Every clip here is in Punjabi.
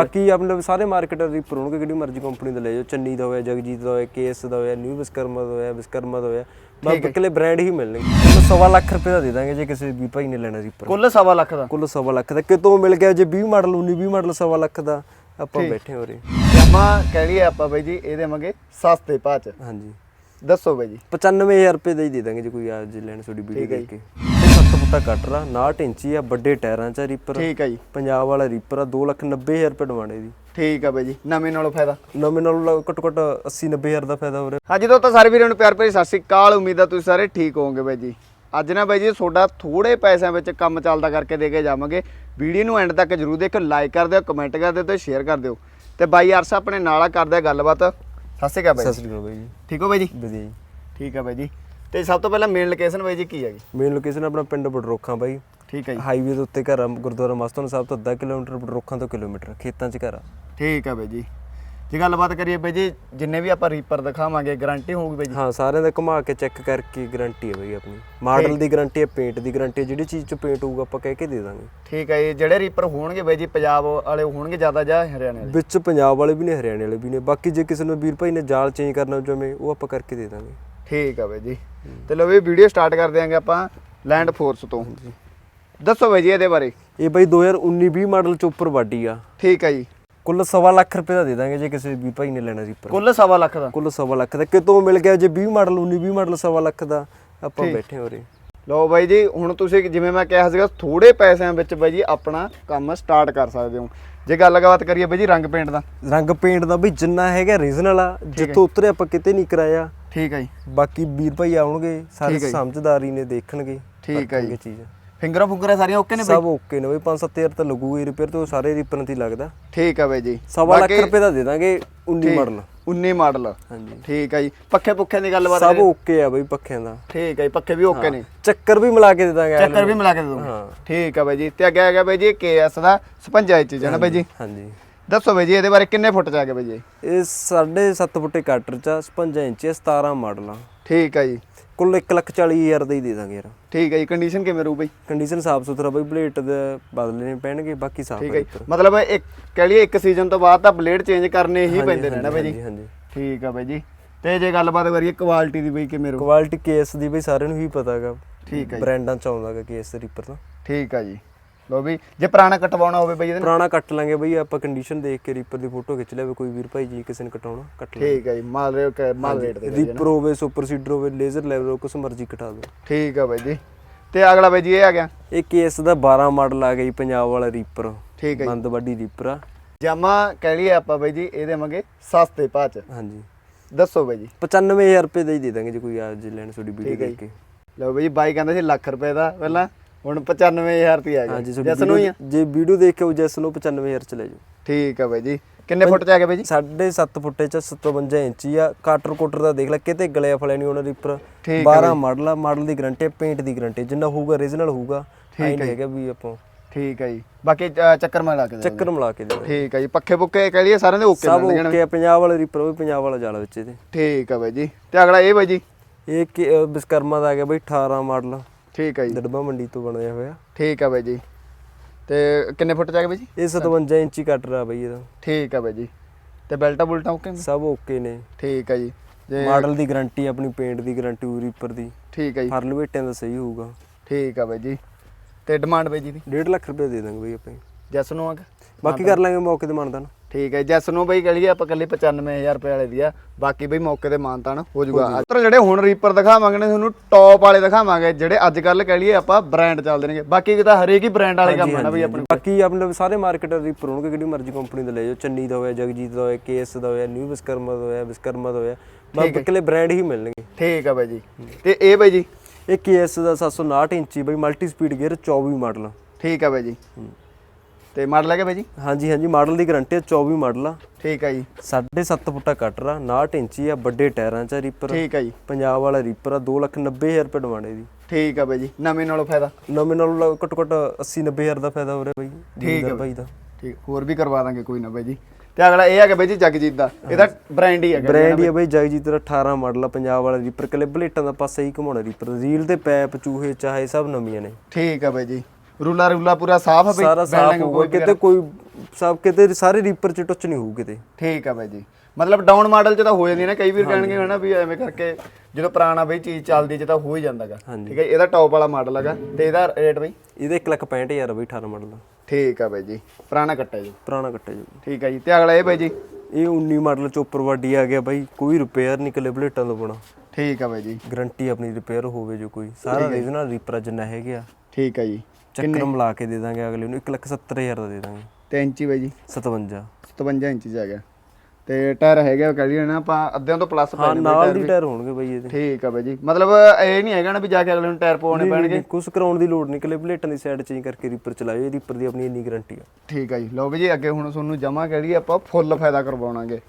ਬਾਕੀ ਆਪਣੇ ਸਾਰੇ ਮਾਰਕੀਟਰ ਰੀਪਰ ਹੋਣਗੇ ਕਿਹੜੀ ਮਰਜ਼ੀ ਕੰਪਨੀ ਦਾ ਲੈ ਜਾਓ। ਚੰਨੀ ਦਾ ਹੋਇਆ ਜਗਜੀਤ ਦਾ ਹੋਇਆ ਕੇਐਸ ਦਾ ਹੋਇਆ ਨਿਊ ਵਿਸਕਰਮਾ ਦਾ ਹੋਇਆ ਵਿਸਕਰਮਾ ਦਾ ਹੋਇਆ। ਬਸ ਇਕੱਲੇ ਬ੍ਰਾਂਡ ਹੀ ਮਿਲਣਗੇ। ਤੁਹਾਨੂੰ ਸਵਾ ਲੱਖ ਰੁਪਏ ਦਾ ਦੇ ਦਾਂਗੇ ਜੇ ਕਿਸੇ ਵੀ ਭਾਈ ਨੇ ਲੈਣਾ ਰੀਪਰ ਕੁੱਲ ਸਵਾ ਲੱਖ ਦਾ? ਕੁੱਲ ਸਵਾ ਲੱਖ ਦਾ। ਕਿਤੋਂ ਮਿਲ ਗਿਆ ਜੇ 20 ਮਾਡਲ 19 20 ਮਾਡਲ ਸਵਾ ਲੱਖ ਦਾ। ਆਪਾਂ ਬੈਠੇ ਹੋ ਰਹੇ ਜਮਾ ਕਹਿ ਲਈਏ ਆਪਾਂ ਬਾਈ ਜੀ ਇਹ ਦੇਵਾਂਗੇ ਸਸਤੇ ਭਾਅ ਚ। ਹਾਂਜੀ। ਦੱਸੋ ਬਾਈ ਜੀ। 95000 ਰੁਪਏ ਦਾ ਹੀ ਦੇ ਦਾਂਗੇ ਜੇ ਕੋਈ ਆ ਜੇ ਲੈਣ ਤੁਹਾਡੀ ਵੀਡੀਓ ਦੇਖ ਕੇ। ਇਹ 7 ਫੁੱਟਾ ਕਟਰ ਆ 59 ਇੰਚੀ ਆ ਵੱਡੇ ਟਾਇਰਾਂ 'ਚ ਰੀਪਰ ਠੀਕ ਆ ਜੀ। ਪੰਜਾਬ ਵਾਲਾ ਰੀਪਰ ਆ 290000 ਰੁਪਏ ਡਿਮਾਂਡ ਇਹਦੀ। ਠੀਕ ਆ ਬਾਈ ਜੀ ਨਵੇਂ ਨਾਲੋਂ ਫਾਇਦਾ। ਨਵੇਂ ਨਾਲੋਂ ਘੱਟੋ ਘੱਟ 80 90000 ਦਾ ਫਾਇਦਾ ਹੋ ਰਿਹਾ ਹਾਂਜੀ ਦੋਸਤੋ ਸਾਰੇ ਵੀਰਾਂ ਨੂੰ ਪਿਆਰ ਭਰੀ ਸਤਿ ਸ੍ਰੀ ਅਕਾਲ ਉਮੀਦ ਆ ਤੁਸੀਂ ਸਾਰੇ ਠੀਕ ਹੋਵੋਗੇ ਬਾਈ ਜੀ। ਅੱਜ ਨਾ ਬਾਈ ਜੀ ਤੁਹਾਡਾ ਥੋੜੇ ਪੈਸਿਆਂ ਵਿੱਚ ਕੰਮ ਚੱਲਦਾ ਕਰਕੇ ਦੇ ਕੇ ਜਾਵਾਂਗੇ। ਵੀਡੀਓ ਨੂੰ ਐਂਡ ਤੱਕ ਜਰੂਰ ਦੇਖੋ ਲਾਈਕ ਕਰ ਦਿਓ ਕਮੈਂਟ ਕਰ ਦਿਓ ਤੇ ਸ਼ੇਅਰ ਕਰ ਦਿਓ। ਤੇ ਬਾਈ ਅਰਸ਼ ਆਪਣੇ ਨਾਲ ਆ ਕਰਦੇ ਗੱਲਬਾਤ। ਸਤਿ ਸ੍ਰੀ ਅਕਾਲ ਬਾਈ ਸਤਿ। ਸ੍ਰੀ ਅਕਾਲ ਬਾਈ ਜੀ। ਠੀਕ ਹੋ ਬਾਈ ਜੀ? ਵਧੀਆ ਜੀ। ਠੀਕ ਆ ਬਾਈ ਜੀ। ਤੇ ਸਭ ਤੋਂ ਪਹਿਲਾਂ ਮੇਨ ਲੋਕੇਸ਼ਨ ਬਾਈ ਜੀ ਕੀ ਹੈਗੀ? ਮੇਨ ਲੋਕੇਸ਼ਨ ਆਪਣਾ ਪਿੰਡ ਬਡਰੋਖਾਂ ਬਾਈ। ਠੀਕ ਹੈ ਜੀ। ਹਾਈਵੇ ਦੇ ਉੱਤੇ ਘਰ ਆ ਗੁਰਦੁਆਰਾ ਮਸਤਨ ਸਾਹਿਬ ਤੋਂ ਅੱਧਾ ਕਿਲੋਮੀਟਰ ਬਡਰੋਖਾਂ ਤੋਂ ਕਿਲੋਮੀਟਰ ਖੇਤਾਂ 'ਚ ਘਰ। ਆ ਠੀਕ ਆ ਬਾਈ ਜੀ। ਜੇ ਗੱਲਬਾਤ ਕਰੀਏ ਬਾਈ ਜੀ ਜਿੰਨੇ ਵੀ ਆਪਾਂ ਰੀਪਰ ਦਿਖਾਵਾਂਗੇ ਗਾਰੰਟੀ ਹੋਊਗੀ ਬਾਈ ਜੀ? ਹਾਂ ਸਾਰਿਆਂ ਦਾ ਘੁਮਾ ਕੇ ਚੈੱਕ ਕਰਕੇ ਗਾਰੰਟੀ ਹੈ ਬਾਈ ਆਪਣੀ। ਮਾਡਲ ਦੀ ਗਾਰੰਟੀ ਹੈ ਪੇਂਟ ਦੀ ਗਾਰੰਟੀ ਹੈ ਜਿਹੜੀ ਚੀਜ਼ 'ਚ ਪੇਂਟ ਹੋਊਗਾ ਆਪਾਂ ਕਹਿ ਕੇ ਦੇ ਦਾਂਗੇ। ਠੀਕ ਹੈ ਜੀ ਜਿਹੜੇ ਰੀਪਰ ਹੋਣਗੇ ਬਾਈ ਜੀ ਪੰਜਾਬ ਵਾਲੇ ਹੋਣਗੇ ਜ਼ਿਆਦਾ ਜਾਂ ਹਰਿਆਣੇ ਵਾਲੇ? ਵਿੱਚ ਪੰਜਾਬ ਵਾਲੇ ਵੀ ਨੇ ਹਰਿਆਣੇ ਵਾਲੇ ਵੀ ਨੇ। ਬਾਕੀ ਜੇ ਕਿਸੇ ਨੂੰ ਵੀਰ ਭਾਈ ਨੇ ਜਾਲ ਚੇਂਜ ਕਰਨਾ ਚਾਹੇ ਉਹ ਆਪਾਂ ਕਰਕੇ ਦੇ ਦਾਂਗੇ। ਠੀਕ ਆ ਬਾਈ ਜੀ। ਤੇ ਲੋ ਵੀ ਵੀਡੀਓ ਸਟਾਰਟ ਕਰ ਦਿਆਂਗੇ ਆਪਾਂ ਲੈਂਡ ਫੋਰਸ ਤੋਂ। ਦੱਸੋ ਬਾਈ ਜੀ ਇਹਦੇ ਬਾਰੇ। ਇਹ ਬਾਈ 2019-20 ਮਾਡਲ ਚ ਉੱਪਰ ਵਾਡੀ ਆ। ਠੀਕ ਹੈ ਜੀ। ਕੁੱਲ ਸਵਾ ਲੱਖ ਰੁਪਏ ਦਾ ਦੇ ਦਾਂਗੇ ਜੇ ਕਿਸੇ ਵੀ ਭਾਈ ਨੇ ਲੈਣਾ ਸੀ ਪਰ ਕੁੱਲ ਸਵਾ ਲੱਖ ਦਾ। ਕੁੱਲ ਸਵਾ ਲੱਖ ਦਾ। ਕਿਤੋਂ ਮਿਲ ਗਿਆ ਜੇ 20 ਮਾਡਲ 19-20 ਮਾਡਲ ਸਵਾ ਲੱਖ ਦਾ। ਆਪਾਂ ਬੈਠੇ ਹੋ ਰਹੇ ਲੋ ਬਾਈ ਜੀ ਹੁਣ ਤੁਸੀਂ ਜਿਵੇਂ ਮੈਂ ਕਿਹਾ ਸੀਗਾ ਥੋੜੇ ਪੈਸਿਆਂ ਵਿੱਚ ਬਾਈ ਜੀ ਆਪਣਾ ਕੰਮ ਸਟਾਰਟ ਕਰ ਸਕਦੇ ਹੋ। ਜੇ ਗੱਲਬਾਤ ਕਰੀਏ ਬਾਈ ਜੀ ਰੰਗ ਪੇਂਟ ਦਾ। ਰੰਗ ਪੇਂਟ ਦਾ ਬਈ ਜਿੰਨਾ ਹੈਗਾ ਰੀਜਨਲ ਆ। ਜਿੱਥੋਂ ਉਤਰੇ ਆਪਾਂ ਕਿਤੇ ਨਹੀਂ ਕਰਾਇਆ। ਠੀਕ ਹੈ ਜੀ। ਬਾਕੀ ਵੀਰ ਭਾਈ ਆਉਣਗੇ ਸਾਰੇ ਸਮਝਦਾਰੀ ਨੇ ਦੇਖਣਗੇ ਠੀਕ ਹੈ ਜੀ। ਚੀਜ਼। ਫਿੰਗਰਾਂ ਫੁੰਗਰਾਂ ਸਾਰੀਆਂ ਓਕੇ ਨੇ ਬਾਈ ਸਭ ਓਕੇ ਨੇ ਬਈ 5-7000 ਤਾਂ ਲੱਗੂਗੀ ਰਿਪੇਅਰ ਤੇ ਉਹ ਸਾਰੇ ਰੀਪਰਾਂ ਤੇ ਹੀ ਲੱਗਦਾ। ਠੀਕ ਆ ਬਾਈ ਜੀ। ਸਵਾ ਲੱਖ ਰੁਪਏ ਦਾ ਦੇ ਦਾਂਗੇ 19 ਮਾਡਲ। 19 ਮਾਡਲ। ਹਾਂਜੀ। ਠੀਕ ਆ ਜੀ। ਪੱਖੇ ਪੁੱਖਿਆਂ ਦੀ ਗੱਲਬਾਤ ਸਭ ਓਕੇ ਆ ਬਈ ਪੱਖਿਆਂ ਦਾ। ਠੀਕ ਆ ਜੀ ਪੱਖੇ ਵੀ ਓਕੇ ਨੇ। ਚੱਕਰ ਵੀ ਮਿਲਾ ਕੇ ਦੇ ਦਾਂਗੇ ਚੱਕਰ ਵੀ ਮਿਲਾ ਕੇ ਦੇ ਦੋ ਹਾਂ। ਠੀਕ ਆ ਬਾਈ ਜੀ। ਤੇ ਅੱਗੇ ਆ ਗਿਆ ਬਾਈ ਜੀ ਕੇਐਸ ਦਾ 55 ਇੰਚ ਹੈ ਨਾ ਬਾਈ ਜੀ? ਹਾਂਜੀ। ਦੱਸੋ ਬਾਈ ਜੀ ਇਹਦੇ ਬਾਰੇ ਕਿੰਨੇ ਫੁੱਟ ਚ ਆ ਗਿਆ ਬਾਈ ਜੀ? ਇਹ 7.5 ਫੁੱਟੇ ਕਟਰ ਚ 55 ਇੰਚ ਹੈ, 17 ਮਾਡਲ ਆ। ਠੀਕ ਆ ਜੀ। ਕੁੱਲ 140000 ਦਾ ਹੀ ਦੇ ਦਾਂਗੇ ਯਾਰ। ਠੀਕ ਆ ਜੀ ਕੰਡੀਸ਼ਨ ਕਿਵੇਂ ਰਹੂ ਬਾਈ? ਕੰਡੀਸ਼ਨ ਸਾਫ਼ ਸੁਥਰਾ ਬਈ ਬਲੇਟ ਦੇ ਬਦਲਣੇ ਪੈਣਗੇ ਬਾਕੀ ਸਾਫ਼ ਠੀਕ ਹੈ। ਮਤਲਬ ਇੱਕ ਕਹਿ ਲਈਏ ਇੱਕ ਸੀਜ਼ਨ ਤੋਂ ਬਾਅਦ ਤਾਂ ਬਲੇਡ ਚੇਂਜ ਕਰਨੇ ਹੀ ਪੈਂਦੇ ਨੇ ਨਾ ਬਾਈ ਜੀ? ਹਾਂਜੀ ਠੀਕ ਆ ਬਾਈ ਜੀ। ਤੇ ਜੇ ਗੱਲਬਾਤ ਕਰੀਏ ਕੁਆਲਿਟੀ ਦੀ ਬਾਈ ਕਿਵੇਂ ਰਹੂ? ਕੁਆਲਿਟੀ ਕੇਸ ਦੀ ਬਈ ਸਾਰਿਆਂ ਨੂੰ ਹੀ ਪਤਾ ਹੈਗਾ। ਠੀਕ ਹੈ। ਬ੍ਰਾਂਡਾਂ ਚ ਆਉਂਦਾਗਾ ਕੇਸ ਰੀਪਰ ਦਾ। ਠੀਕ ਆ ਜੀ। ਲੋ ਵੀ ਜੇ ਪੁਰਾਣਾ ਕਟਵਾਉਣਾ ਹੋਵੇ ਬਾਈ ਇਹਦੇ ਪੁਰਾਣਾ ਕੱਟ ਲਾਂਗੇ ਬਈ ਆਪਾਂ ਕੰਡੀਸ਼ਨ ਦੇਖ ਕੇ ਰੀਪਰ ਦੀ ਫੋਟੋ ਖਿੱਚ ਲਿਆਵੇ ਕੋਈ ਵੀਰ ਭਾਈ ਜੀ ਕਿਸੇ ਨੇ ਕਟਾਉਣਾ ਕੱਟ ਲਾਂਗੇ। ਠੀਕ ਆ ਜੀ ਮਾਲ ਰੇਟ ਮਾਲ ਰੇਟ ਦੇ ਰੀਪਰ ਹੋਵੇ ਸੁਪਰ ਸੀਡਰ ਹੋਵੇ ਲੇਜ਼ਰ ਲੈਵਲ ਕੁਛ ਮਰਜ਼ੀ ਕਟਾ ਦਿਓ। ਠੀਕ ਆ ਬਾਈ ਜੀ। ਤੇ ਅਗਲਾ ਬਾਈ ਜੀ ਇਹ ਆ ਗਿਆ। ਇਹ ਕੇਸ ਦਾ 12 ਮਾਡਲ ਆ ਗਿਆ ਜੀ ਪੰਜਾਬ ਵਾਲਾ ਰੀਪਰ ਠੀਕ ਹੈ ਜੀ। ਬੰਦ ਵੱਡੀ ਰੀਪਰ ਆ। ਜਾਮਾ ਕਹਿ ਲਈਏ ਆਪਾਂ ਬਾਈ ਜੀ ਇਹ ਦੇਵਾਂਗੇ ਸਸਤੇ ਭਾਅ ਚ। ਹਾਂਜੀ। ਦੱਸੋ ਬਾਈ ਜੀ। 95000 ਰੁਪਏ ਦਾ ਹੀ ਦੇ ਦਾਂਗੇ ਜੇ ਕੋਈ ਆ ਜੇ ਲੈਣ ਤੁਹਾਡੀ ਵੀਡੀਓ ਹੈ ਦੇਖ ਕੇ। ਲਓ ਬਾਈ ਜੀ ਬਾਈ ਕਹਿੰਦਾ ਸੀ ਲੱਖ ਰੁਪਏ ਦਾ ਪਹਿਲਾਂ। ਹੁਣ 95000 ਰੁਪਏ ਆ ਗਿਆ ਹਾਂਜੀ ਜਸ ਨੂੰ ਹੀ ਆ? ਜੇ ਵੀਡੀਓ ਦੇਖ ਕੇ ਉਹ ਜੈਸ ਨੂੰ 95000 ਚ ਲੈ ਜਾਓ। ਠੀਕ ਆ ਬਾਈ ਜੀ। ਕਿੰਨੇ ਫੁੱਟ ਚ ਆ ਗਿਆ ਬਾਈ ਜੀ? 7.5 ਫੁੱਟੇ ਚ 57 ਇੰਚੀ ਆ। ਕਾਟਰ ਕੋਟਰ ਦਾ ਦੇਖ ਲੈ ਕਿਤੇ ਗਲਿਆ ਫਲਿਆ ਨਹੀਂ ਉਹਨਾਂ ਰੀਪਰ ਠੀਕ 12 ਮਾਡਲ ਆ ਮਾਡਲ ਦੀ ਗਾਰੰਟੀ ਪੇਂਟ ਦੀ ਗਾਰੰਟੀ ਜਿੰਨਾ ਹੋਊਗਾ ਓਰੀਜਨਲ ਹੋਊਗਾ ਠੀਕ ਨਹੀਂ ਹੈਗਾ ਵੀ ਆਪਾਂ ਠੀਕ ਆ ਜੀ। ਬਾਕੀ ਅ, ਚੱਕਰ ਮੈਂ ਲਾ ਕੇ ਦੇ। ਚੱਕਰ ਮਿਲਾ ਕੇ ਦੇ ਠੀਕ ਆ ਜੀ। ਪੱਖੇ ਪੁੱਖੇ ਕਹਿ ਲਈਏ ਸਾਰਿਆਂ ਦੇ ਓਕੇ ਸਭ ਮਿਲਣਗੇ ਨਾ ਓਕੇ ਪੰਜਾਬ ਵਾਲਾ ਰੀਪਰ ਉਹ ਵੀ ਪੰਜਾਬ ਵਾਲਾ ਜਾਲ ਵਿੱਚ ਇਹਦੇ। ਠੀਕ ਆ ਬਾਈ ਜੀ। ਤੇ ਅਗਲਾ ਇਹ ਬਾਈ ਜੀ? ਇਹ ਕਿ- ਵਿਸਕਰਮਾ ਦਾ ਆ ਗਿਆ ਬਈ 18 ਮਾਡਲ। ਠੀਕ ਆ ਜੀ। ਦੜਬਾ ਮੰਡੀ ਤੋਂ ਬਣਿਆ ਹੋਇਆ। ਠੀਕ ਆ ਬਾਈ ਜੀ। ਤੇ ਕਿੰਨੇ ਫੁੱਟ ਚ ਆ ਗਿਆ ਬਾਈ ਜੀ? ਇਹ 57 ਇੰਚੀ ਕਟਰ ਆ ਬਈ ਇਹਦਾ। ਠੀਕ ਆ ਬਾਈ ਜੀ। ਤੇ ਬੈਲਟਾ ਬੁਲਟਾ ਓਕੇ ਨੇ? ਸਭ ਓਕੇ ਨੇ। ਠੀਕ ਆ ਜੀ। ਜੇ ਮਾਡਲ ਦੀ ਗਾਰੰਟੀ ਆਪਣੀ ਪੇਂਟ ਦੀ ਗਾਰੰਟੀ ਰੀਪਰ ਦੀ। ਠੀਕ ਆ ਜੀ। ਫਰਲ ਵੇਟਿਆਂ ਦਾ ਸਹੀ ਹੋਊਗਾ। ਠੀਕ ਆ ਬਾਈ ਜੀ। ਤੇ ਡਿਮਾਂਡ ਬਾਈ ਜੀ ਦੀ? 1.5 ਲੱਖ ਰੁਪਏ ਦੇ ਦਾਂਗੇ ਬਈ ਆਪਾਂ। ਜੈਸ ਨੂੰ ਆ ਗਿਆ ਬਾਕੀ ਕਰ ਲਾਂਗੇ ਮੌਕੇ ਤੇ ਮੰਨਦਾ ਠੀਕ ਹੈ ਜੈਸ ਨੂੰ ਬਈ ਕਹ ਆਪਾਂ ਕੱਲੇ 95000 ਰੁਪਏ ਵਾਲੇ ਦੀ ਆ ਬਾਕੀ ਬਈ ਮੌਕੇ ਤੇ ਮਾਨਤਾਨ ਹੋ ਜਾਊਗਾ। ਅੱਜ ਜਿਹੜੇ ਹੁਣ ਰੀਪਰ ਦਿਖਾਵਾਂਗੇ ਨੇ ਤੁਹਾਨੂੰ ਟੌਪ ਵਾਲੇ ਦਿਖਾਵਾਂਗੇ ਜਿਹੜੇ ਅੱਜ ਕੱਲ ਕਹ ਲਈਏ ਆਪਾਂ ਬ੍ਰਾਂਡ ਚੱਲਦੇ ਨੇਗੇ। ਬਾਕੀ ਤਾਂ ਹਰੇਕ ਹੀ ਬ੍ਰਾਂਡ ਵਾਲੇ ਕੰਮ ਆ ਨਾ ਬਈ ਆਪਣੇ ਬਾਕੀ ਆਪਣੇ ਸਾਰੇ ਮਾਰਕੀਟਰ ਰੀਪਰ ਹੋਣਗੇ ਕਿਹੜੀ ਮਰਜ਼ੀ ਕੰਪਨੀ ਦਾ ਲੈ ਜਾਓ। ਚੰਨੀ ਦਾ ਹੋਇਆ ਜਗਜੀਤ ਦਾ ਹੋਇਆ ਕੇਐਸ ਦਾ ਹੋਇਆ ਨਿਊ ਵਿਸਕਰਮਾ ਦਾ ਹੋਇਆ ਵਿਸਕਰਮਾ ਦਾ ਹੋਇਆ। ਬਸ ਇਕੱਲੇ ਬ੍ਰਾਂਡ ਹੀ ਮਿਲਣਗੇ। ਠੀਕ ਆ ਬਾਈ ਜੀ। ਤੇ ਇਹ ਬਾਈ ਜੀ? ਇਹ ਕੇਐਸ ਦਾ 759 ਇੰਚੀ ਬਈ ਮਲਟੀ ਸਪੀਡ ਗੇਅਰ 24 ਮਾਡਲ ਠੀਕ ਆ ਬਾਈ ਜੀ। ਤੇ ਮਾਡਲ ਹੈਗਾ ਬਾਈ ਜੀ? ਹਾਂਜੀ ਹਾਂਜੀ ਮਾਡਲ ਦੀ ਗਾਰੰਟੀ ਹੈ 24 ਮਾਡਲ ਆ। ਠੀਕ ਆ ਜੀ। 7.5 ਫੁੱਟਾ ਕਟਰ ਆ 59 ਇੰਚੀ ਆ ਵੱਡੇ ਟਾਇਰਾਂ 'ਚ ਰੀਪਰ ਠੀਕ ਆ ਜੀ। ਪੰਜਾਬ ਵਾਲਾ ਰੀਪਰ ਆ 290000 ਰੁਪਏ ਡਿਮਾਂਡ ਇਹਦੀ ਠੀਕ ਆ ਬਾਈ ਜੀ ਨਵੇਂ ਨਾਲੋਂ ਫਾਇਦਾ। ਨਵੇਂ ਨਾਲੋਂ ਘੱਟੋ ਘੱਟ 80 90000 ਦਾ ਫਾਇਦਾ ਹੋ ਰਿਹਾ ਬਾਈ ਠੀਕ ਹੈ ਬਾਈ। ਦਾ। ਠੀਕ ਹੋਰ ਵੀ ਕਰਵਾ ਦਾਂਗੇ ਕੋਈ ਨਾ ਬਾਈ ਜੀ। ਤੇ ਅਗਲਾ ਇਹ ਹੈਗਾ ਬਾਈ ਜੀ ਜਗਜੀਤ ਦਾ ਇਹਦਾ ਬ੍ਰਾਂਡ ਹੀ ਹੈਗਾ ਬ੍ਰਾਂਡ ਹੀ ਆ ਬਾਈ। ਜਗਜੀਤ ਦਾ 18 ਮਾਡਲ ਆ ਪੰਜਾਬ ਵਾਲਾ ਰੀਪਰ ਕੱਲੇ ਬਲੇਟਾਂ ਦਾ ਪਾਸਾ ਹੀ ਘਮਾਉਣਾ ਰੀਪਰ ਰੀਲ ਤੇ ਪੈਪ ਚੂਹੇ ਚਾਹੇ ਸਭ ਨਵੀਆਂ ਨੇ। ਠੀਕ ਆ ਬਾਈ ਜੀ। ਰੂਲਾ ਰੂਲਾ ਪੂਰਾ ਸਾਫ਼ ਆ ਬਈ। ਸਾਰਾ ਸਾਫ਼ ਹੋਊਗਾ ਕਿਤੇ ਕੋਈ ਸਭ ਕਿਤੇ ਸਾਰੇ ਰੀਪਰ ਚ ਟੁੱਚ ਨਹੀਂ ਹੋਊ ਕਿਤੇ। ਠੀਕ ਆ ਬਾਈ ਜੀ। ਮਤਲਬ ਡਾਊਨ ਮਾਡਲ ਚ ਤਾਂ ਹੋ ਜਾਂਦੀ ਨਾ ਕਈ ਵੀਰ ਕਹਿਣਗੇ ਹਨਾ ਵੀ ਐਵੇਂ ਕਰਕੇ ਜਦੋਂ ਪੁਰਾਣਾ ਬਈ ਚੀਜ਼ ਚੱਲਦੀ ਚ ਤਾਂ ਹੋ ਹੀ ਜਾਂਦਾਗਾ। ਠੀਕ ਹੈ ਇਹਦਾ ਟੌਪ ਵਾਲਾ ਮਾਡਲ ਹੈਗਾ। ਤੇ ਇਹਦਾ ਰੇਟ ਬਈ? ਇਹਦੇ 165000 ਬਈ 18 ਮਾਡਲ ਦਾ। ਠੀਕ ਆ ਬਾਈ ਜੀ। ਪੁਰਾਣਾ ਕੱਟਾ ਜੀ। ਪੁਰਾਣਾ ਕੱਟਿਆ ਜੀ। ਠੀਕ ਆ ਜੀ। ਤੇ ਅਗਲਾ ਇਹ ਬਾਈ ਜੀ? ਇਹ 19 ਮਾਡਲ ਚ ਉੱਪਰ ਵਾਡੀ ਆ ਗਿਆ ਬਾਈ ਕੋਈ ਰਿਪੇਅਰ ਨਹੀਂ ਕਲੇ ਬਲੇਟਾਂ ਤੋਂ ਬਣਾ ਠੀਕ ਆ ਬਾਈ ਜੀ। ਗਰੰਟੀ ਆਪਣੀ ਰਿਪੇਅਰ ਹੋਵੇ ਜੋ ਕੋਈ। ਸਾਰਾ ਰੀਜਨਲ ਰੀਪਰ ਜਿੰਨਾ ਹੈਗੇ ਆ। ਠੀਕ ਆ ਜੀ। ਚੱਕਰ ਮਿਲਾ ਕੇ ਦੇ ਦਾਂਗੇ ਅਗਲੇ ਨੂੰ 170000 ਦਾ ਦੇ ਦਾਂਗੇ। ਤੇ ਇੰਚੀ ਬਾਈ ਜੀ? 57 57 ਇੰਚ ਆ ਗਿਆ ਤੇ ਟਾਇਰ ਹੈਗਾ ਕਹ ਲਈਏ ਨਾ ਆਪਾਂ ਅੱਧਿਆਂ ਤੋਂ ਪਲੱਸ ਪੈ ਜਾਂਦੇ ਨਾਲ ਦੀ ਟਾਇਰ ਹੋਣਗੇ ਬਾਈ ਇਹਦੇ। ਠੀਕ ਆ ਬਾਈ ਜੀ। ਮਤਲਬ ਇਹ ਨਹੀਂ ਹੈਗਾ ਨਾ ਵੀ ਜਾ ਕੇ ਅਗਲੇ ਨੂੰ ਟਾਇਰ ਪਵਾਉਣੇ ਪੈਣਗੇ? ਕੁਝ ਕਰਾਉਣ ਦੀ ਲੋੜ ਨਹੀਂ। ਕਲੇ ਬਲੇਟਾਂ ਦੀ ਸਾਈਡ ਚੇਂਜ ਕਰਕੇ ਰੀਪਰ ਚਲਾਇਓ ਇਹ ਰੀਪਰ ਦੀ ਆਪਣੀ ਇੰਨੀ ਗਾਰੰਟੀ ਆ। ਠੀਕ ਆ ਜੀ। ਲਓ ਬਈ ਜੀ ਅੱਗੇ ਹੁਣ ਤੁਹਾਨੂੰ ਜਮਾ ਕਹਿ ਲਈਏ ਆਪਾਂ ਫੁੱਲ ਫਾਇਦਾ ਕਰਵਾਉਣਾਗੇ।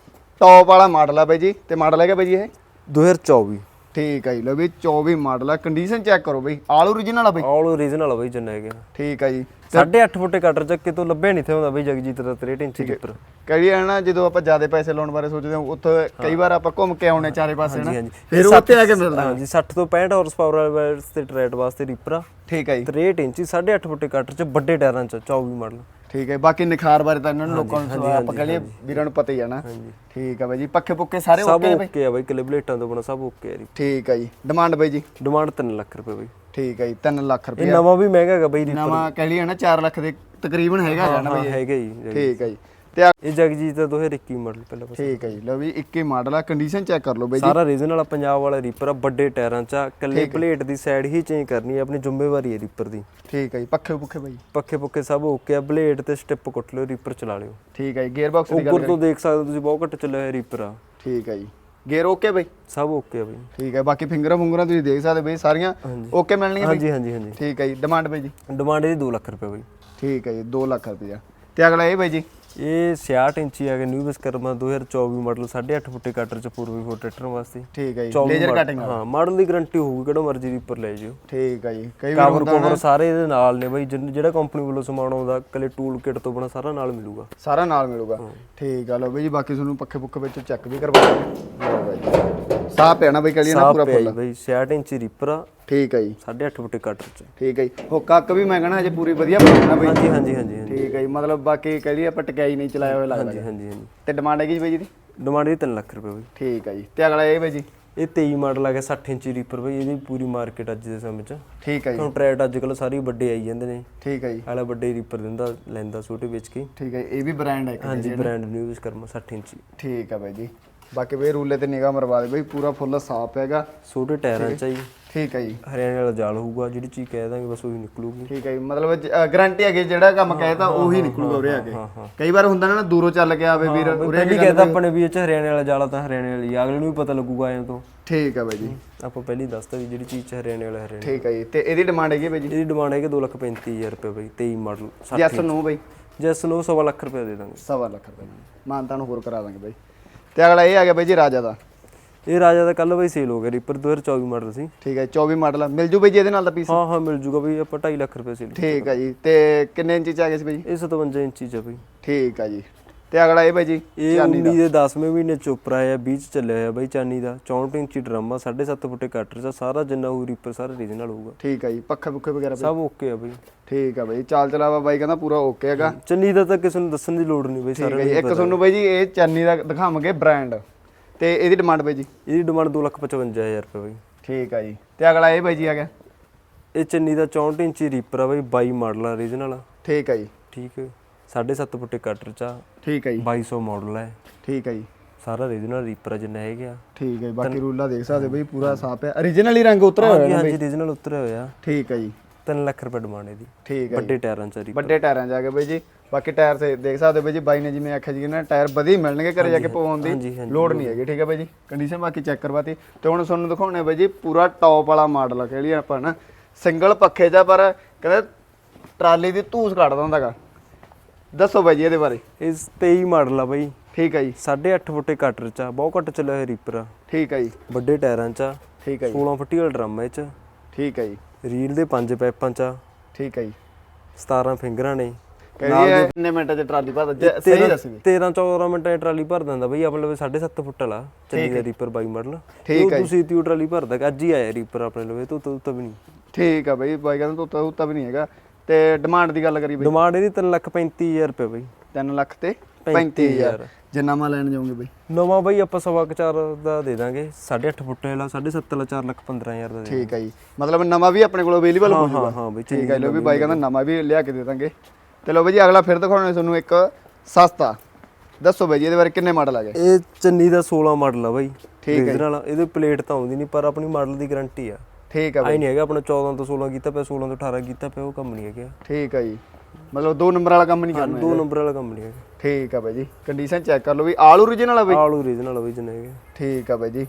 ਟੌਪ ਵਾਲਾ ਮਾਡਲ ਆ ਬਾਈ ਜੀ। ਤੇ ਮਾਡਲ ਹੈਗਾ ਬਾਈ ਜੀ ਇਹ? 2024 ਠੀਕ ਆ ਜੀ ਲਓ ਬਈ 24 ਮਾਡਲ ਆ। ਕੰਡੀਸ਼ਨ ਚੈੱਕ ਕਰੋ ਬਈ ਆਲ ਓਰੀਜਨਲ ਆ ਬਈ। ਆਲ ਓਰੀਜਨਲ ਆ ਬਾਈ ਜਿੰਨਾ ਹੈਗਾ ਠੀਕ ਆ ਜੀ। 8.5 ਫੁੱਟੇ ਕਟਰ ਚੱਕੇ ਤੋਂ ਲੱਭਿਆ ਨਹੀਂ ਥੇ ਹੁੰਦਾ ਬਾਈ ਜਗਜੀਤ ਦਾ 63 ਇੰਚੀ ਰੀਪਰ ਕਹੀ ਨਾ ਜਦੋਂ ਆਪਾਂ ਜ਼ਿਆਦਾ ਪੈਸੇ ਲਾਉਣ ਬਾਰੇ ਸੋਚਦੇ ਹਾਂ ਉੱਥੇ ਕਈ ਵਾਰ ਆਪਾਂ ਘੁੰਮ ਕੇ ਆਉਣੇ ਚਾਰੇ ਪਾਸੇ ਨਾ। ਫਿਰ ਉੱਤੇ ਆ ਕੇ ਮਿਲਦਾ। ਹਾਂਜੀ 60 ਤੋਂ 65 ਹਾਰਸ ਪਾਵਰ ਵਾਲੇ ਤੇ ਟਰੈਟ ਵਾਸਤੇ ਰੀਪਰ ਆ। ਠੀਕ ਆ ਜੀ। 63 ਇੰਚੀ 8.5 ਫੁੱਟੇ ਕਟਰ ਚ ਵੱਡੇ ਟਾਇਰਾਂ ਚ 24 ਮਾਡਲ। ਠੀਕ ਹੈ ਬਾਕੀ ਨਿਖਾਰ ਬਾਰੇ ਤਾਂ ਇਹਨਾਂ ਨੂੰ ਲੋਕਾਂ ਨੂੰ ਆਪਾਂ ਕਹ ਲਈਏ ਵੀਰਾਂ ਨੂੰ ਪਤਾ ਹੀ ਆ ਨਾ। ਠੀਕ ਆ ਬਾਈ ਜੀ ਪੱਖੇ ਪੁੱਖੇ ਸਾਰੇ ਸਭ ਓਕੇ ਨੇ ਬਾਈ? ਓਕੇ ਆ ਬਾਈ ਕਲਿਬਲੇਟਾਂ ਤੋਂ ਬਣਾ ਸਭ ਓਕੇ ਆ ਜੀ। ਠੀਕ ਆ ਜੀ ਡਿਮਾਂਡ ਬਾਈ ਜੀ? ਡਿਮਾਂਡ 3 ਲੱਖ ਰੁਪਏ ਬਾਈ। ਠੀਕ ਆ ਜੀ 3 ਲੱਖ ਇਹ ਰੁਪਏ ਨਵਾਂ ਵੀ ਮਹਿੰਗਾ ਹੈਗਾ ਬਾਈ ਰੀਪਰ ਨਵਾਂ ਕਹ ਲਈਏ ਨਾ 4 ਲੱਖ ਦੇ ਤਕਰੀਬਨ ਹੈਗਾ ਜਾਨਾ ਹਾਂ ਬਾਈ ਹੈਗਾ ਜੀ। ਠੀਕ ਆ ਜੀ। ਤੇ ਆ- ਇਹ ਜਗਜੀਤ ਦਾ 2021 ਮਾਡਲ ਪਹਿਲਾਂ ਬਸ ਠੀਕ ਆ ਜੀ। ਲਓ ਵੀ 21 ਮਾਡਲ ਆ ਕੰਡੀਸ਼ਨ ਚੈੱਕ ਕਰ ਲਓ ਬਾਈ ਜੀ। ਸਾਰਾ ਰੀਜਨਲ ਵਾਲਾ ਪੰਜਾਬ ਵਾਲਾ ਰੀਪਰ ਆ ਵੱਡੇ ਟਾਇਰਾਂ ਚ ਆ, ਇਕੱਲੇ ਪਲੇਟ ਦੀ ਸਾਈਡ ਹੀ ਚੇਂਜ ਕਰਨੀ ਹੈ ਆਪਣੀ ਜ਼ਿੰਮੇਵਾਰੀ ਹੈ ਰੀਪਰ ਦੀ। ਠੀਕ ਆ ਜੀ ਪੱਖੇ ਪੁੱਖੇ ਬਾਈ। ਪੱਖੇ ਪੁੱਖੇ ਸਭ ਓਕੇ ਆ ਬਲੇਡ ਤੇ ਸਟਿਪ ਕੁੱਟ ਲਿਓ ਰੀਪਰ ਚਲਾ ਲਿਓ। ਠੀਕ ਆ ਜੀ ਗੇਅਰ ਬਾਕਸ ਦੀ ਗੱਲ ਉੱਪਰ ਤੋਂ ਦੇਖ ਸਕਦੇ ਹੋ ਤੁਸੀਂ ਬਹੁਤ ਘੱਟ ਚੱਲਿਆ ਹੋਇਆ ਰੀਪਰ ਆ। ਠੀਕ ਆ ਜੀ। ਗੇਅਰ ਓਕੇ ਬਾਈ? ਸਭ ਓਕੇ ਆ ਬਾਈ। ਠੀਕ ਹੈ ਬਾਕੀ ਫਿੰਗਰਾਂ ਫੁੰਗਰਾਂ ਤੁਸੀਂ ਦੇਖ ਸਕਦੇ ਬਈ ਸਾਰੀਆਂ ਓਕੇ ਮਿਲਣਗੀਆਂ ਬਾਈ? ਹਾਂਜੀ ਹਾਂਜੀ ਹਾਂਜੀ। ਠੀਕ ਹੈ ਜੀ ਡਿਮਾਂਡ ਬਾਈ ਜੀ। ਡਿਮਾਂਡ ਇਹਦੀ 2 ਲੱਖ ਰੁਪਏ ਬਾਈ। ਠੀਕ ਹੈ ਜੀ 2 ਲੱਖ ਰੁਪਇਆ ਤੇ ਅਗਲਾ ਇਹ ਬਾਈ ਜੀ। ਇਹ 66 ਇੰਚੀ ਆ ਗਿਆ ਨਿਊ ਵਿਸਕਰਮਾ 2024 ਮਾਡਲ 8.5 ਫੁੱਟੇ ਕਟਰ ਚ ਪੂਰਬੀ ਫੋਰ ਟਰੈਕਟਰ ਵਾਸਤੇ। ਠੀਕ ਹੈ ਜੀ 24 ਲੇਜ਼ਰ ਕਟਿੰਗ ਹਾਂ ਮਾਡਲ ਦੀ ਗਾਰੰਟੀ ਹੋਊਗੀ ਕਿਹੜਾ ਮਰਜ਼ੀ ਰੀਪਰ ਲੈ ਜਿਓ। ਠੀਕ ਹੈ ਜੀ ਕਈ ਵਾਰ ਕਵਰ ਕਵਰ ਸਾਰੇ ਇਹਦੇ ਨਾਲ ਨੇ ਬਾਈ ਜਿਹੜਾ ਕੰਪਨੀ ਵੱਲੋਂ ਸਮਾਨ ਆਉਂਦਾ ਕੱਲੇ ਟੂਲ ਕਿਟ ਤੋਂ ਬਣਾ ਸਾਰਾ ਨਾਲ ਮਿਲੂਗਾ। ਸਾਰਾ ਨਾਲ ਮਿਲੂਗਾ। ਠੀਕ ਆ ਲਓ ਬਾਈ ਜੀ ਬਾਕੀ ਤੁਹਾਨੂੰ ਪੱਖੇ ਪੁੱਖੇ ਵਿੱਚ ਚੈੱਕ ਵੀ ਕਰਵਾ ਦਾਂਗੇ। ਲਓ ਬਾਈ ਨਾ ਬਾਈ ਲਈਏ ਨਾ ਸਾਫ਼ ਪੂਰਾ ਫੁੱਲ ਬਾਈ 66 ਇੰਚੀ ਰੀਪਰ ਆ। ਠੀਕ ਹੈ ਜੀ। 8.5 ਫੁੱਟੇ ਕਟਰ ਚ। ਠੀਕ ਹੈ ਜੀ ਹੁੱਕ ਹੱਕ ਵੀ ਮੈਂ ਕਹਣਾ ਹਜੇ ਪੂਰੀ ਵਧੀਆ ਬਣਾਉਣਾ ਬਾਈ ਹਾਂਜੀ ਹਾਂਜੀ ਹਾਂਜੀ ਠੀਕ ਹੈ ਜੀ ਮਤਲਬ ਬਾਕੀ ਕਹ ਲਈਏ ਆਪਾਂ ਟਕਾਈ ਨਹੀਂ ਚਲਾਇਆ ਹੋਇਆ ਲੱਗਦਾ ਹਾਂਜੀ ਹਾਂਜੀ ਹਾਂਜੀ। ਤੇ ਡਿਮਾਂਡ ਹੈਗੀ ਜੀ ਬਾਈ ਜੀ ਦੀ? ਡਿਮਾਂਡ ਇਹ 3 ਲੱਖ ਰੁਪਏ ਬਾਈ। ਠੀਕ ਹੈ ਜੀ। ਤੇ ਅਗਲਾ ਇਹ ਬਾਈ ਜੀ? ਇਹ 23 ਮਾਡਲ ਆ ਗਿਆ 60 ਇੰਚੀ ਰੀਪਰ ਬਾਈ ਇਹਦੀ ਪੂਰੀ ਮਾਰਕੀਟ ਅੱਜ ਦੇ ਸਮੇਂ ਚ। ਠੀਕ ਹੈ ਜੀ। ਟਰੈਟ ਅੱਜ ਕੱਲ ਸਾਰੇ ਵੱਡੇ ਆਈ ਜਾਂਦੇ ਨੇ। ਠੀਕ ਹੈ ਜੀ। ਆਲਾ ਵੱਡੇ ਰੀਪਰ ਦਿੰਦਾ ਲੈਂਦਾ ਛੋਟੇ ਵੇਚ ਕੇ। ਠੀਕ ਹੈ ਇਹ ਵੀ ਬ੍ਰਾਂਡ ਹੈ ਇੱਕ ਹਾਂਜੀ ਬ੍ਰਾਂਡ ਨਿਊ ਵਿਸਕਰਮਾ 60 ਇੰਚੀ। ਠੀਕ ਹੈ ਬਾਈ ਜੀ। ਬਾਕੀ ਬਈ ਰੂਲੇ ਤੇ ਨਿਗਾਹ ਮਰਵਾ ਦੇ ਬਈ ਪੂਰਾ ਫੁੱਲ ਸਾਫ਼ ਹੈਗਾ। ਛੋਟੇ ਟਾਇਰਾਂ ਚ ਆ ਜੀ। ਠੀਕ ਹੈ ਜੀ। ਹਰਿਆਣੇ ਵਾਲਾ ਜਾਲ ਹੋਊਗਾ ਜਿਹੜੀ ਚੀਜ਼ ਕਹਿ ਦਾਂਗੇ ਬਸ ਉਹੀ ਨਿਕਲੂਗੀ। ਠੀਕ ਹੈ ਜੀ ਮਤਲਬ ਗਾਰੰਟੀ ਹੈਗੀ ਜਿਹੜਾ ਕੰਮ ਕਹਿਤਾ ਉਹੀ ਨਿਕਲੂਗਾ ਉਰੇ ਆ ਕੇ। ਕਈ ਵਾਰ ਹੁੰਦਾ ਨਾ ਦੂਰੋਂ ਚੱਲ ਕੇ ਆਵੇ ਵੀਰ ਉਰੇ ਪਹਿਲੀ ਕਹਿੰਦਾ ਆਪਣੇ ਵੀ ਇਹ ਚ ਹਰਿਆਣੇ ਵਾਲਾ ਜਾਲ ਤਾਂ ਹਰਿਆਣੇ ਵਾਲੀ ਅਗਲੇ ਨੂੰ ਵੀ ਪਤਾ ਲੱਗੂਗਾ ਐਂ ਤੋਂ। ਠੀਕ ਹੈ ਬਾਈ ਜੀ। ਆਪਾਂ ਪਹਿਲੀ ਦੱਸਤਾ ਵੀ ਜਿਹੜੀ ਚੀਜ਼ ਚ ਹਰਿਆਣੇ ਵਾਲਾ ਹਰਿਆਣੇ ਠੀਕ ਹੈ ਜੀ ਤੇ ਇਹਦੀ ਡਿਮਾਂਡ ਹੈਗੀ ਬਾਈ ਜੀ? ਇਹਦੀ ਡਿਮਾਂਡ ਹੈ ਕਿ 2,35,000 ਰੁਪਏ ਬਈ 23 ਮਾਡਲ 60 ਯੈਸ ਨੋ ਬਾਈ? ਜੈਸ ਨੂੰ ਸਵਾ ਲੱਖ ਰੁਪਏ ਦੇ ਦਾਂਗੇ। ਸਵਾ ਲੱਖ ਰੁਪਏ ਮਾਨਤਾ ਨੂੰ ਹੋਰ ਕਰਾ ਦਾਂਗੇ ਬਾਈ। ਤੇ ਅਗਲਾ ਇਹ ਆ ਗਿਆ ਬਾਈ ਜੀ ਰਾਜਾ ਦਾ। ਇਹ ਰਾਜਾ ਦਾ ਕੱਲ ਬਈ ਸੇਲ ਹੋ ਗਿਆ ਰੀਪਰ 2024 ਮਾਡਲ ਸੀ। ਠੀਕ ਹੈ 24 ਮਾਡਲ ਮਿਲ ਜੂ ਬਾਈ ਜੀ ਇਹਦੇ ਨਾਲ ਦਾ ਪੀਸ ਹਾਂ ਹਾਂ ਮਿਲ ਜੂਗਾ ਬਈ ਆਪਾਂ 2.5 ਲੱਖ ਰੁਪਏ ਸੇਲ ਠੀਕ ਹੈ ਜੀ। ਤੇ ਕਿੰਨੇ ਇੰਚੀ ਚ ਆ ਗਿਆ ਸੀ ਬਾਈ? ਇਹ 57 ਇੰਚੀ ਚ ਆ ਬਈ। ਠੀਕ ਹੈ ਜੀ। ਤੇ ਅਗਲਾ ਇਹ ਬਾਈ ਜੀ ਇਹ 19 ਦੇ। 10ਵੇਂ ਮਹੀਨੇ ਚ ਉੱਪਰ ਆਇਆ 20 ਚ ਚੱਲਿਆ ਹੋਇਆ ਬਈ ਚਾਨੀ ਦਾ। 64 ਇੰਚੀ ਡਰਾਮਾ 7.5 ਫੁੱਟੇ ਕਟਰ ਚ ਸਾਰਾ ਜਿੰਨਾ ਉਹ ਰੀਪਰ ਸਾਰਾ ਰੀਜਨਲ ਹੋਊਗਾ। ਠੀਕ ਹੈ ਜੀ ਪੱਖੇ ਪੁੱਖੇ ਵਗੈਰਾ? ਸਭ ਓਕੇ ਆ ਬਈ। ਠੀਕ ਹੈ ਬਾਈ ਚਾਲ ਚਲਾਵਾ ਬਾਈ ਕਹਿੰਦਾ ਪੂਰਾ ਓਕੇ ਹੈਗਾ। ਚੰਨੀ ਦਾ ਤਾਂ ਕਿਸੇ ਨੂੰ ਦੱਸਣ ਦੀ ਲੋੜ ਨਹੀਂ ਬਈ ਹੈ ਜੀ ਇੱਕ ਤੁਹਾਨੂੰ ਬਾਈ ਜੀ ਇਹ ਚੰਨੀ ਦਾ ਦਿਖਾਵਾਂਗੇ ਬ੍ਰਾਂਡ ਤੇ ਇਹਦੀ ਡਿਮਾਂਡ ਬਾਈ ਜੀ? ਇਹਦੀ ਡਿਮਾਂਡ 2,55,000 ਰੁਪਏ ਬਈ। ਠੀਕ ਹੈ ਜੀ। ਤੇ ਅਗਲਾ ਇਹ ਬਾਈ ਜੀ ਆ ਗਿਆ? ਇਹ ਚੰਨੀ ਦਾ 64 ਇੰਚੀ ਰੀਪਰ ਆ ਬਈ 22 ਮਾਡਲ ਆ ਰੀਜਨਲ ਠੀਕ ਹੈ ਜੀ। ਠੀਕ ਹੈ 7.5 ਫੁੱਟੇ ਕਟਰ ਚ ਆ। ਠੀਕ ਹੈ ਜੀ। 2200 ਮਾਡਲ ਹੈ ਠੀਕ ਹੈ ਜੀ। ਸਾਰਾ ਰੀਜਨਲ ਰੀਪਰ ਆ ਜਿੰਨਾ ਹੈਗੇ ਆ। ਠੀਕ ਹੈ ਜੀ, ਬਾਕੀ ਰੂਲਾ ਦੇਖ ਸਕਦੇ ਬਈ ਪੂਰਾ ਸਾਫ਼ ਹੈ origignal ਹੀ ਰੰਗ ਉਤਰਿਆ ਹੋਇਆ ਨਾ ਹਾਂਜੀ ਬਈ? ਰੀਜਨਲ ਉਤਰਿਆ ਹੋਇਆ। ਠੀਕ ਹੈ ਜੀ। 3 ਲੱਖ ਰੁਪਏ ਡਿਮਾਂਡ ਇਹਦੀ। ਠੀਕ ਹੈ। ਵੱਡੇ ਟਾਇਰਾਂ ਚ ਆ ਰੀਪਰ ਵੱਡੇ ਟਾਇਰਾਂ ਜਾ ਕੇ ਬਈ ਜੀ। ਬਾਕੀ ਟਾਇਰ ਤੇ ਦੇਖ ਸਕਦੇ ਹੋ ਬਈ ਜੀ ਬਾਈ ਨੇ ਜਿਵੇਂ ਆਖਿਆ ਜੀ ਨਾ ਟਾਇਰ ਵਧੀਆ ਹੀ ਮਿਲਣਗੇ ਘਰੇ ਜਾ ਕੇ ਪਵਾਉਣ ਦੀ ਲੋੜ ਨਹੀਂ ਹੈਗੀ ਠੀਕ ਹੈ ਬਈ ਜੀ? ਕੰਡੀਸ਼ਨ ਬਾਕੀ ਚੈੱਕ ਕਰਵਾਤੀ। ਤੇ ਹੁਣ ਤੁਹਾਨੂੰ ਦਿਖਾਉਣੇ ਬਈ ਜੀ ਪੂਰਾ ਟੌਪ ਵਾਲਾ ਮਾਡਲ ਆ ਕਹਿ ਲਈਏ ਆਪਾਂ ਨਾ ਸਿੰਗਲ ਪੱਖੇ 'ਚ ਆ ਪਰ ਕਹਿੰਦੇ ਟਰਾਲੀ ਦੀ ਧੂਸ ਕੱਢ ਦਿੰਦਾਗਾ ਦੱਸੋ ਬਾਈ ਜੀ ਇਹਦੇ ਬਾਰੇ। ਇਹ 23 ਮਾਡਲ ਆ ਬਈ। ਠੀਕ ਹੈ ਜੀ। 8.5 ਫੁੱਟੇ ਕਟਰ ਚ ਬਹੁਤ ਘੱਟ ਚੱਲਿਆ ਹੋਇਆ ਰੀਪਰ ਆ। ਠੀਕ ਹੈ ਜੀ। ਵੱਡੇ ਟਾਇਰਾਂ ਚ ਠੀਕ ਹੈ ਜੀ। 16 ਫੁੱਟੀ ਵਾਲਾ ਡਰਮ ਚ। ਠੀਕ ਹੈ ਜੀ। ਰੀਲ ਦੇ ਪੰਜ ਪੈਪਾਂ ਚ ਠੀਕ ਹੈ ਜੀ। 17 ਫਿੰਗਰਾਂ ਨੇ। ਕਹਿੰਦੀ ਕਿੰਨੇ ਮਿੰਟਾਂ 'ਚ ਟਰਾਲੀ ਭਰ ਜ- ਸਹੀ ਦੱਸ ਵੀ 13 14 ਮਿੰਟਾਂ 'ਚ ਟਰਾਲੀ ਭਰ ਦਿੰਦਾ ਬਈ ਆਪਣੇ ਲਵੇ 7.5 ਫੁੱਟ ਵਾਲਾ ਚੰਨੀ ਦਾ ਰੀਪਰ 22 ਮਾਡਲ ਠੀਕ ਹੈ ਤੁਸੀਂ ਤੀ ਟਰਾਲੀ ਭਰਦਾ ਅੱਜ ਹੀ ਆਇਆ ਰੀਪਰ ਆਪਣੇ ਲਵੇ ਤੂੰ ਤੂੰ ਤਾਂ ਵੀ ਨਹੀਂ। ਠੀਕ ਆ ਬਈ ਬਾਈ ਕਹਿੰਦਾ ਤੋਤਾ ਹੁੱਤਾ ਵੀ ਨਹੀਂ ਹੈਗਾ। ਤੇ ਡਿਮਾਂਡ ਦੀ ਗੱਲ ਕਰੀ ਬਈ। ਡਿਮਾਂਡ ਇਹਦੀ 3 ਲੱਖ 35000 ਰੁਪਏ ਬਈ। 3 ਲੱਖ ਤੇ 35,000 35000 ਜੇ ਨਵਾਂ ਲੈਣ ਜਾਓਗੇ ਬਈ। ਨਵਾਂ ਬਈ ਆਪਾਂ ਸਵਾ ਕੁ ਚਾਰ ਦਾ ਦੇ ਦਾਂਗੇ 8.5 ਫੁੱਟ ਵਾਲਾ 7.5 ਵਾਲਾ 4 ਲੱਖ 15000 ਦਾ ਦੇ ਠੀਕ ਹੈ ਜੀ। ਮਤਲਬ ਨਵਾਂ ਵੀ ਆਪਣੇ ਕੋਲ ਅਵੇਲੇਬਲ ਹੋ ਹਾਂ ਜਾਊਗਾ ਹਾਂ ਬਈ ਠੀਕ ਹੈ ਲੋ ਵੀ ਬਾਈ ਕਹਿੰਦਾ ਨਵਾਂ ਵੀ ਲਿਆ ਕੇ ਦੇ ਦਾਂਗੇ। ਤੇ ਲੋ ਬਈ ਜੀ ਅਗਲਾ ਫਿਰ ਦਿਖਾਉਣਾ ਤੁਹਾਨੂੰ ਇੱਕ ਸਸਤਾ। ਦੱਸੋ ਬਈ ਜੀ ਇਹਦੇ ਬਾਰੇ ਕਿੰਨੇ ਮਾਡਲ ਆ ਗਏ? ਇਹ ਚੰਨੀ ਦਾ 16 ਮਾਡਲ ਆ ਬਈ। ਠੀਕ ਹੈ ਰੀਜਨਲ ਇਹਦੇ ਪਲੇਟ ਤਾਂ ਆਉਂਦੀ ਨਹੀਂ ਪਰ ਆਪਣੀ ਮਾਡਲ ਦੀ ਗਾਰੰਟੀ ਆ। ਠੀਕ ਹੈ ਆਈ ਨਹੀਂ ਹੈਗਾ ਆਪਣਾ 14 ਤੋਂ 16 ਕੀਤਾ ਪਿਆ 16 ਤੋਂ 18 ਕੀਤਾ ਪਿਆ ਉਹ ਕੰਮ ਨਹੀਂ ਹੈਗਾ ਠੀਕ ਹੈ ਜੀ। ਮਤਲਬ ਦੋ ਨੰਬਰ ਵਾਲਾ ਕੰਮ ਨਹੀਂ ਕਰਨਾ ਦੋ ਨੰਬਰ ਵਾਲਾ ਕੰਮ ਨਹੀਂ ਹੈਗਾ। ਠੀਕ ਆ ਬਾਈ ਜੀ। ਕੰਡੀਸ਼ਨ ਚੈੱਕ ਕਰ ਲਓ ਵੀ ਆਲ ਓਰੀਜਨਲ ਆ ਬਾਈ? ਆਲ ਓਰੀਜਨਲ ਆ ਬਈ ਜਨੇ ਹੈਗੇ ਠੀਕ ਆ ਬਾਈ ਜੀ।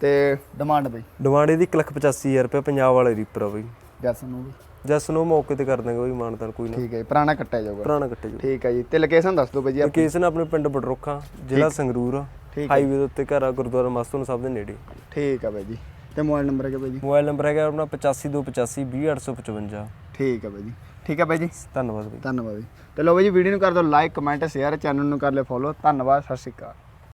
ਤੇ ਡਿਮਾਂਡ ਬਾਈ? ਡਿਮਾਂਡ ਇਹਦੀ 1,85,000 ਰੁਪਏ ਪੰਜਾਬ ਵਾਲੇ ਰੀਪਰ ਆ ਬਈ। ਜੈਸ ਨੂੰ ਵੀ। ਜਸ ਨੂੰ ਮੌਕੇ ਤੇ ਕਰ ਦਾਂਗੇ ਬਈ ਮਾਨਤਾਨ ਕੋਈ ਨਾ। ਠੀਕ ਹੈ ਜੀ, ਪੁਰਾਣਾ ਕੱਟਿਆ ਜਾਊਗਾ। ਪੁਰਾਣਾ ਕੱਟੇ ਜੋ ਠੀਕ ਹੈ ਜੀ ਤੇ ਲੋਕੇਸ਼ਨ ਦੱਸ ਦਿਓ ਬਾਈ ਜੀ ਲੋਕੇਸ਼ਨ ਆਪਣੇ ਪਿੰਡ ਬਡਰੋਖਾ ਜ਼ਿਲ੍ਹਾ ਸੰਗਰੂਰ ਠੀਕ ਹਾਈਵੇ ਦੇ ਉੱਤੇ ਘਰ ਆ ਗੁਰਦੁਆਰਾ ਮਸਤੂਨ ਸਾਹਿਬ ਦੇ ਨੇੜੇ। ਠੀਕ ਆ ਬਾਈ ਜੀ ਤੇ ਮੋਬਾਈਲ ਨੰਬਰ ਹੈ ਬਾਈ ਜੀ? ਮੋਬਾਈਲ ਨੰਬਰ ਹੈਗਾ ਆਪਣਾ 8525 20855 ਠੀਕ ਆ ਬਾਈ ਜੀ ਠੀਕ ਆ ਬਾਈ ਜੀ। ਧੰਨਵਾਦ ਬਈ। ਧੰਨਵਾਦ ਜੀ। ਤੇ ਲੋ ਬਾਈ ਜੀ ਵੀਡੀਓ ਨੂੰ ਕਰ ਦਿਓ ਲਾਈਕ ਕਮੈਂਟ ਸ਼ੇਅਰ ਚੈਨਲ ਨੂੰ ਕਰ ਲਿਓ ਫੋਲੋ ਧੰਨਵਾਦ ਸਤਿ ਸ਼੍ਰੀ ਅਕਾਲ।